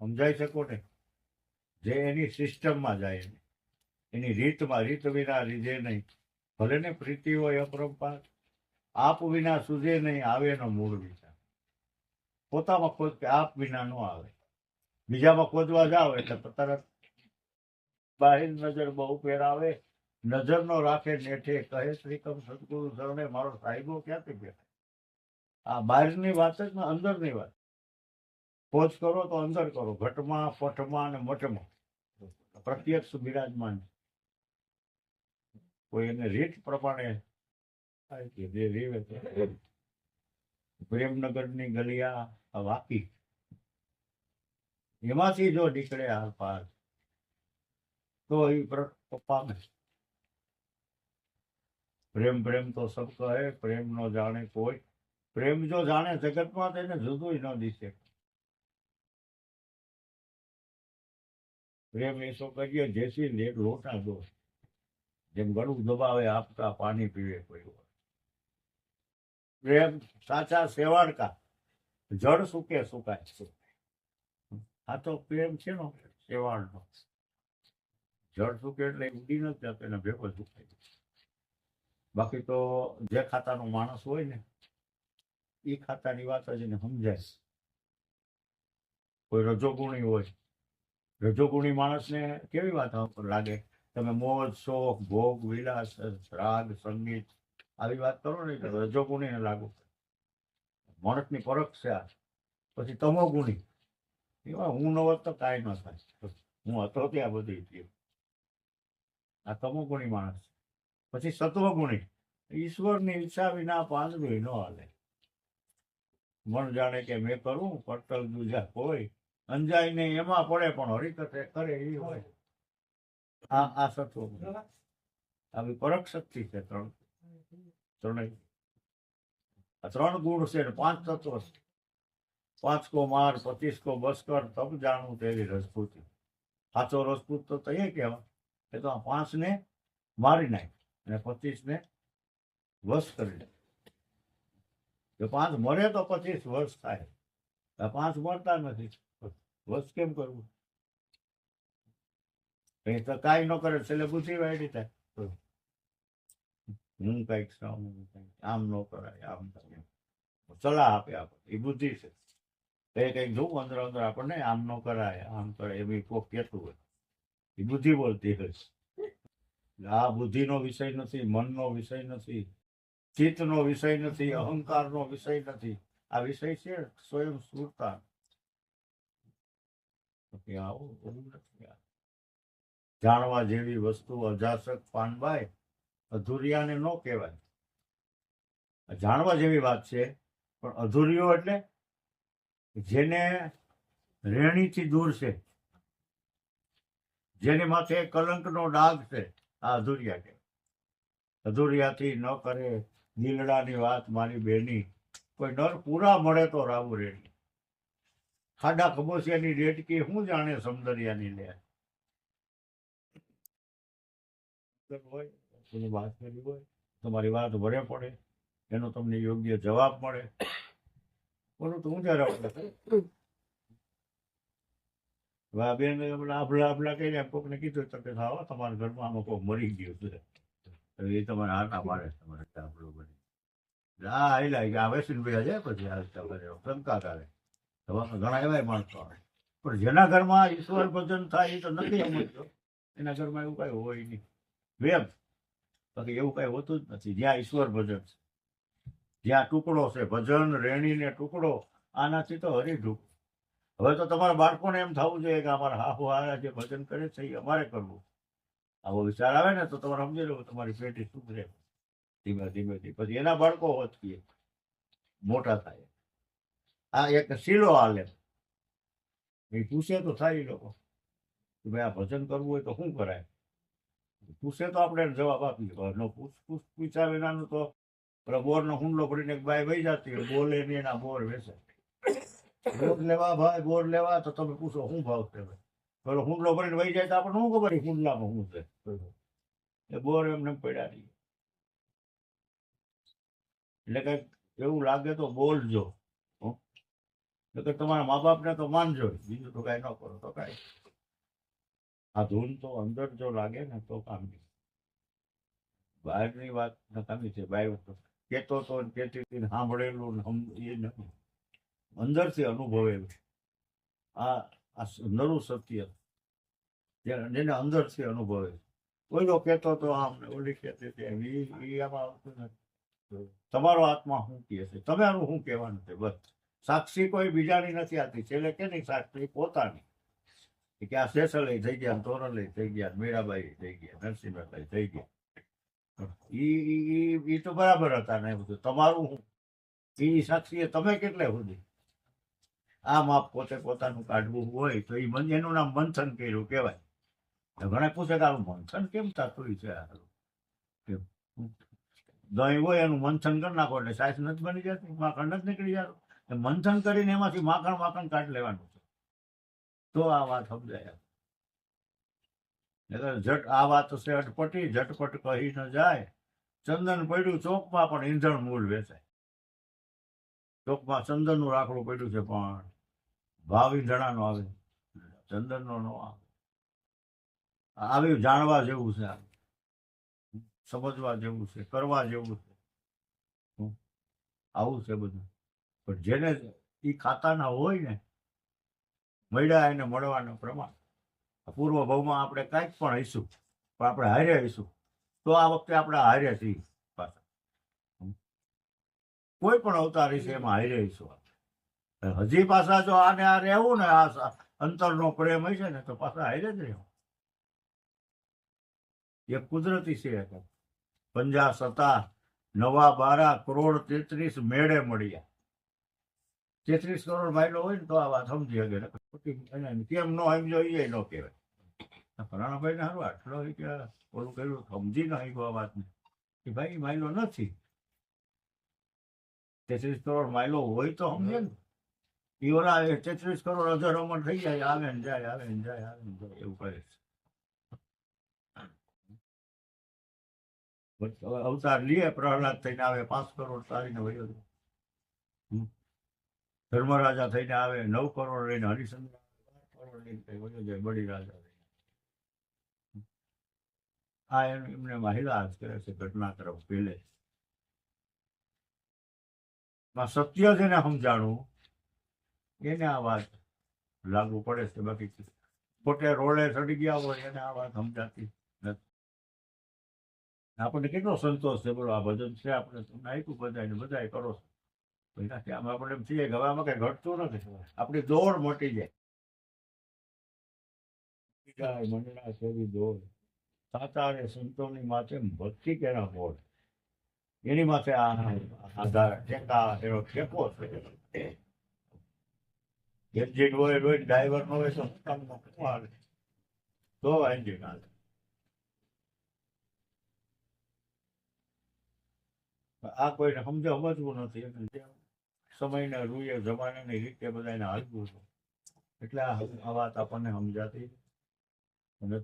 સમજાઈ શકો ને? જે એની સિસ્ટમમાં જાય એને. રીતમાં, રીત વિના રીજે નહીં. ભલે ને પ્રીતિ હોય, અપરંપાર. આપ વિના સુજે નહીં, આવે એનો મૂળ વિચાર. પોતામાં ખોદ કે આપ વિના ન આવે. બીજામાં ખોદવા જાઓ એટલે તરત બાહિર નજર બહુ ફેરાવે. નજર નો રાખે નેઠે કહે, શ્રીકમ સદગુરુ શરણે, મારો સાહેબો ક્યાંથી બેઠા? આ બહારની વાત જ ને, અંદરની વાત. ખોજ કરો તો અંદર કરો. ઘટમાં પઠમાં અને મઠમાં પ્રત્યક્ષ બિરાજમાન કોઈ એને રીત પ્રમાણે જે રીવે પ્રેમનગરની ગલિયા વાપી. એમાંથી જો નીકળે આ પાર તો એ પામે પ્રેમ પ્રેમ તો સબ કહે, પ્રેમ નો જાણે કોઈ. પ્રેમ જો જાણે જગતમાં તેને જુદું ન દિશે પ્રેમ એસો કરીએ? જેસી લે લોટા દો જેમ ગળું દબાવે આપતા પાણી પીવે કોઈ હોય. પ્રેમ સાચા સેવાડકા જળ સુકે સુકાય આ તો પ્રેમ છે નો સેવાડનો જળ સુકે એટલે ઉડી નથી જતો, એને ભેગો સુકાય બાકી તો જે ખાતાનો માણસ હોય ને એ ખાતાની વાત જ એને સમજાય. કોઈ રજોગુણી હોય રજોગુણી માણસને કેવી વાત લાગે? તમે મોજ, શોખ, ભોગ, વિલાસ, રાગ, સંગીત આવી વાત કરો ને એટલે રજોગુણીને લાગુ. માણસની પરખ છે આ. પછી તમોગુણી એવા હું ન તો કાંઈ ન થાય. હું હતો ત્યાં બધી ગયો આ તમોગુણી માણસ. પછી સત્વગુણી ઈશ્વરની ઈચ્છા વિના પાંદડું ન હાલે. મન જાણે કે મેં કરું, પટલ દુજા કોઈ. અંજાઈને એમાં પડે પણ હરીકથે કરે એ હોય. આ આ સત્વ આવી પરક શક્તિ છે ત્રણ. ત્રણેય. આ ત્રણ ગુણ છે ને પાંચ તત્વ છે. પાંચ કો માર પચીસ કો બસ્કર તપ જાણું તેવી રજપૂતી. સાચો રજપૂત તો તઈએ કહેવાય. એ તો આ પાંચ ને મારી નાખ અને પચીસ ને વશ કરી નાખ. જો પાંચ મરે તો પચીસ વર્ષ થાય. આ પાંચ મળતા નથી. વશ કેમ કરવું? કઈ તો કાંઈ ન કરે, છેલ્લે બુદ્ધિ વાળી થાય. હું કંઈક આમ ન કરાય, આમ સલાહ આપે આપણે એ બુદ્ધિ છે. એ કંઈક જોવું અંદર અંદર આપણને, આમ ન કરાય, આમ કરે, એમ કોક કહેતું હોય. એ બુદ્ધિ બોલતી હોય આ બુદ્ધિનો વિષય નથી, મનનો વિષય નથી, ચિત્તનો વિષય નથી, અહંકારનો વિષય નથી. આ વિષય છે સ્વયં સુરતા કે આવું નથી જાણવા જેવી વસ્તુ અજાસક પાનબાઈ અધુરિયાને ન કહેવાય. જાણવા જેવી વાત છે, પણ અધૂરીઓ એટલે જેને રેણીથી દૂર છે, જેની માથે કલંકનો ડાઘ છે, આ અધૂરિયા કહેવાય અધૂરિયાથી ન કરે દિલડાની વાત મારી બેની, કોઈ નર પૂરા મળે તો રાવું રેડી ખાડા રેટ કે હું જાણે સમદરિયાની લે? હોય વાત કરી હોય તમારી વાત ભરે પડે એનો તમને યોગ્ય જવાબ મળે. પરંતુ હું જયારે હમણાં આભલા આભલા કહીને કોકને કીધું તો કે આવો તમારા ઘરમાં આમાં કોક મરી ગયું છે. એ તમારે આટા પાડે તમારે આભલું બની. હા આયલા કે આવે છે ને બે જાય પછી આ શંકા કરે. ઘણા એવાય માણસો આવે. પણ જેના ઘરમાં ઈશ્વર ભજન થાય એ તો નથી સમજતો એના ઘરમાં એવું કઈ હોય નહીં. વેમ બાકી એવું કઈ હોતું જ નથી. જ્યાં ઈશ્વર ભજન છે, જ્યાં ટુકડો છે, ભજન રેણી ને ટુકડો, આનાથી તો હરીઢું હવે તો તમારા બાળકોને એમ થવું જોઈએ કે અમારા હાહુ હારા જે ભજન કરે છે એ અમારે કરવું. આવો વિચાર આવે ને તો તમારે સમજી લો તમારી પેટી સુધરે. ધીમે ધીમે ધીમે. પછી એના બાળકો હોતકીએ મોટા થાય. આ એક શીલો આલે એ પૂછે તો થાય એ લોકો. કે ભાઈ આ ભજન કરવું હોય તો શું કરાય? પૂછે તો આપણે જવાબ આપીએ. ન પૂછ પૂછ પૂછ્યા વિનાનું તો બોરનો હુંડલો પડીને બાય વહી જતી હોય. બોલે નહીં એના બોર વેસે બોર લેવા ભાઈ, બોર લેવા તો તમે પૂછો શું ભાવ છે પેલો હુંડલો ભરીને વહી જાય તો આપણને શું ખબર એ હુંડલામાં શું છે? એ બોર એમને એમ પડ્યા નહીં એટલે કંઈક એવું લાગે તો બોલજો. નકર તમારા મા બાપને તો માનજો બીજું તો કાંઈ ન કરો, તો કાંઈ. આ ધૂન તો અંદર જો લાગે ને તો કામની બહારની વાત નકામી છે, બહાર તો. કહેતો તો કેતી હતી સાંભળેલું એ નથી અંદરથી અનુભવેલું. આ આ નરું સત્ય. જેને અંદરથી અનુભવે. કોઈનો કહેતો તો આમ ઓલી કહેતી હતી ઈ આમાં તમારો આત્મા શું કહે છે? તમારું શું કહેવાનું છે? બસ. સાક્ષી કોઈ બીજાની નથી આવતી છેલ્લે કે નહીં સાક્ષી? પોતાની. કે આ સેસલય થઈ ગયા તોરલય થઈ ગયા મીરાબાઈ થઈ ગયા, નરસિંહભાઈ થઈ ગયા. ઈ ઈ તો બરાબર હતા ને એ બધું. તમારું શું એ સાક્ષીએ તમે કેટલે સુધી? આ માપ પોતે પોતાનું કાઢવું હોય તો એ મન- એનું નામ મંથન કર્યું કહેવાય. ઘણા પૂછે કે આનું મંથન કેમ થતું છે? દહીં હોય એનું મંથન કરી નાખો એટલે સાયન્સ નથી બની જતી, માખણ નથી નીકળી જતું. એ મંથન કરીને એમાંથી માખણ માખણ કાઢી લેવાનું છે. તો આ વાત સમજાય. જટ આ વાત છે અટપટી, ઝટપટ કહી ન જાય. ચંદન પડ્યું ચોકમાં, પણ ઈંધણ મૂળ વેચાય. ચોકમાં ચંદનનું રાખડું પડ્યું છે, પણ ભાવ ઈંધણાનો આવે. ચંદનનો નો આવે. આવી જાણવા જેવું છે. સમજવા જેવું છે, કરવા જેવું છે. આવું છે બધું. પણ જેને એ ખાતાના હોય ને, મળ્યા એને મળવાનું પ્રમાણ પૂર્વ ભાવમાં આપણે કાંઈક પણ હઈશું, પણ આપણે હારે હઈશું, તો આ વખતે આપણે હારે છીએ પાછા કોઈ પણ અવતાર હશે એમાં હારે હઈશું. હજી પાછા જો આને આ રહેવું ને, આ અંતરનો પ્રેમ હશે ને, તો પાછા હારે જ રહેવું એ કુદરતી છે. પંજા સતા નવા બારા કરોડ તેત્રીસ મેળે મળ્યા તેત્રીસ કરોડ માઇલો હોય ને તો આ વાત સમજી શકે કેમ ન સમજો એ ન કહેવાય. ફલાણાભાઈ ને સારું આટલો કે ઓલું કર્યું, સમજી ન આવ્યું આ વાતને. કે ભાઈ એ માઇલો નથી. તેત્રીસ કરોડ માઇલો હોય તો સમજે ને. ઈ ઓલા તેત્રીસ કરોડ અધર અમર થઈ જાય, આવે ને જાય, આવે ને જાય, આવે ને જાય, એવું કરે છે. અવતાર લીએ પ્રહલાદ થઈને આવે, પાંચ કરોડ તારીને વયો. ધર્મરાજા થઈને આવે, નવ કરોડ લઈને હરિશ્ચંદ્ર બાર કરોડ લઈને જાય બળી રાજા. આ એમ- એમને મહિલા કરે છે, ઘટના તરફ પેલે સત્ય જેને સમજાણું. એને આ વાત લાગુ પડે છે બાકી પોતે રોડે ચડી ગયા હોય, એને આ વાત સમજાતી નથી. આપણને કેટલો સંતોષ છે બોલો, આ ભજન છે, આપણે તમને આપ્યું બધાને બધા કરો છો. એનાથી આમ આપણે એમ થઈએ ગવામાં કઈ ઘટતું નથી. આપણી દોડ મોટી જાય. સંતોની માથે ભક્તિ કેના છે. એન્જિન હોય ડ્રાઈવર નો તો એન્જિન આ કોઈને સમજ, સમજવું નથી. સમયના રૂએ જમાનાની રીતે બધાને હાલવું છે. એટલે આ વાત આપણને સમજાતી અને